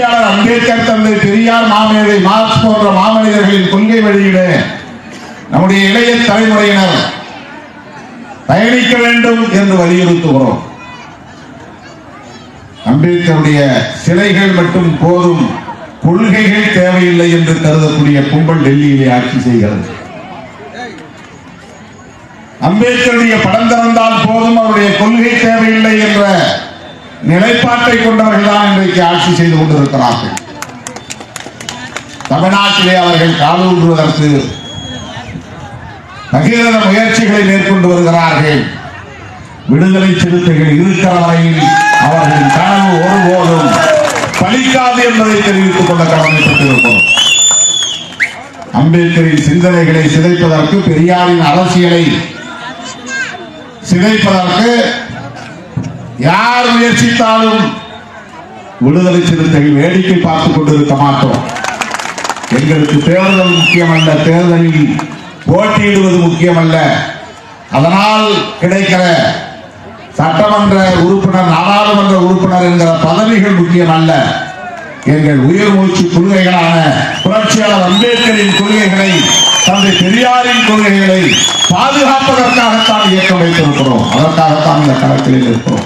புரட்சியாளர் அம்பேத்கர் தந்தை பெரியார் மாமேதை மார்க்ஸ் போன்ற மாமனிதர்களின் கொள்கை வழியிட நம்முடைய இளைய தலைமுறையினர் பயணிக்க வேண்டும் என்று வலியுறுத்துகிறோம். அம்பேத்கருடைய சிலைகள் மட்டும் போதும் கொள்கைகள் தேவையில்லை என்று கருதக்கூடிய கும்பல் டெல்லியிலே ஆட்சி செய்கிறது. அம்பேத்கருடைய படம் திறந்தால் போதும் அவருடைய கொள்கை தேவையில்லை நிலைப்பாட்டை கொண்டவர்கள் தான் இன்றைக்கு ஆட்சி செய்து கொண்டிருக்கிறார்கள். தமிழ்நாட்டிலே அவர்கள் காலூன்றுவதற்கு பகிரத முயற்சிகளை மேற்கொண்டு வருகிறார்கள். விடுதலை சிறுத்தைகள் இருக்கிற வரையில் அவர்களின் கனவு ஒருபோதும் பலிக்காது என்பதை தெரிவித்துக் கொள்ள கடமைப்பட்டிருக்கிறோம் அம்பேத்கரின் சிந்தனைகளை சிதைப்பதற்கு பெரியாரின் அரசியலை சிதைப்பதற்கு யார் முயற்சித்தாலும் விடுதலை சிறுத்தைகள் வேடிக்கை பார்த்துக் கொண்டிருக்க மாட்டோம். எங்களுக்கு தேர்தல் முக்கியமல்ல தேர்தலில் போட்டியிடுவது முக்கியமல்ல. அதனால் கிடைக்கிற சட்டமன்ற உறுப்பினர் நாடாளுமன்ற உறுப்பினர் என்கிற பதவிகள் முக்கியமல்ல. எங்கள் உயிர் மூச்சு கொள்கைகளான புரட்சியாளர் அம்பேத்கரின் கொள்கைகளை தந்தை பெரியாரின் கொள்கைகளை பாதுகாப்பதற்காகத்தான் இயக்கம் வைத்திருக்கிறோம். அதற்காகத்தான் இந்த களத்தில் இருக்கிறோம்